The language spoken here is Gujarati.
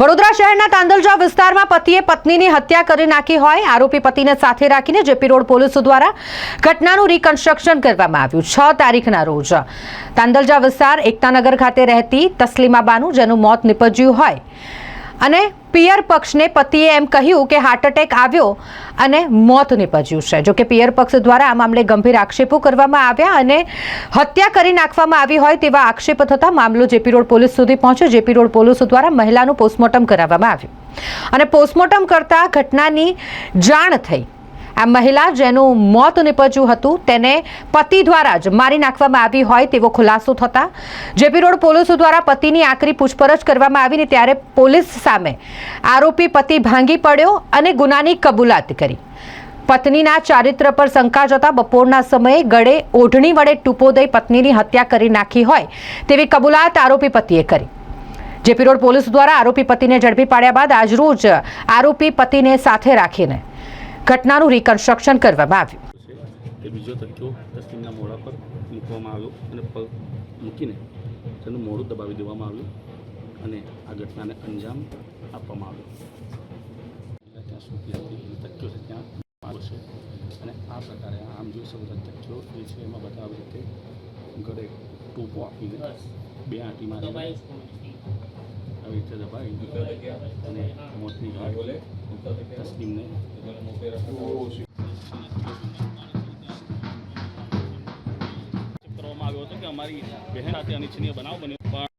વડોદરા શહેરના તાંદલજા વિસ્તારમાં પતિએ પત્નીની હત્યા કરી નાખી હોય, આરોપી પતિને સાથે રાખીને જેપી રોડ પોલીસો દ્વારા ઘટનાનું રિકન્સ્ટ્રક્શન કરવામાં આવ્યું છ તારીખના રોજ. તાંદલજા વિસ્તાર એકતાનગર ખાતે રહેતી તસ્લીમા બાનુ જેનું મોત નિપજ્યું હોય. અને પિયર પક્ષને પતિએ એમ કહ્યું કે હાર્ટ એટેક આવ્યો અને મોત નિપજ્યું છે. જોકે પિયર પક્ષ દ્વારા આ મામલે ગંભીર આક્ષેપો કરવામાં આવ્યા અને હત્યા કરી નાખવામાં આવી હોય તેવા આક્ષેપ થતા મામલો જેપી રોડ પોલીસ સુધી પહોંચ્યો. જેપી રોડ પોલીસ દ્વારા મહિલાનું પોસ્ટમોર્ટમ કરાવવામાં આવ્યું. અને પોસ્ટમોર્ટમ કરતા ઘટનાની જાણ થઈ. આ મહિલા જેનું મોત નીપજ્યું હતું, તેને પતિ દ્વારા જ મારી નાખવામાં આવી હોય તેવો ખુલાસો થતા, જેપી રોડ પોલીસ દ્વારા પતિની આકરી પૂછપરછ કરવામાં આવીને ત્યારે પોલીસ સામે આરોપી પતિ ભાંગી પડ્યો અને ગુનાની કબૂલાત કરી. પત્નીના ચારિત્ર પર શંકા જતા બપોરના સમયે ગળે ઓઢણી વડે ટૂંપો દઈ પત્નીની હત્યા કરી નાખી હોય તેવી કબૂલાત આરોપી પતિએ કરી. જેપી રોડ પોલીસ દ્વારા આરોપી પતિને ઝડપી પાડ્યા બાદ આજરોજ આરોપી પતિને સાથે રાખીને ઘટનાનું રિકન્સ્ટ્રક્શન કરવામાં આવ્યું. તે બીજો તથ્યો તસ્લીમના મોઢા પર મૂકવામાં આવ્યો અને પગ મૂકીને તેનું મોઢું દબાવી દેવામાં આવ્યું અને આ ઘટનાને અંજામ આપવામાં આવ્યો. ત્યાં સુધી હતી એ તથ્યો છે ત્યાં આવ્યો છે. અને આ પ્રકારે આમ જોઈ શકો છો તથ્યો જે છે એમાં બતાવે છે કે ગળે ટોપો આપીને બે આંટી મારી તસ્લીમને. કરવામાં આવ્યો હતો કે અમારી બહેન સાથે અનિચ્છનીય બનાવ બન્યો.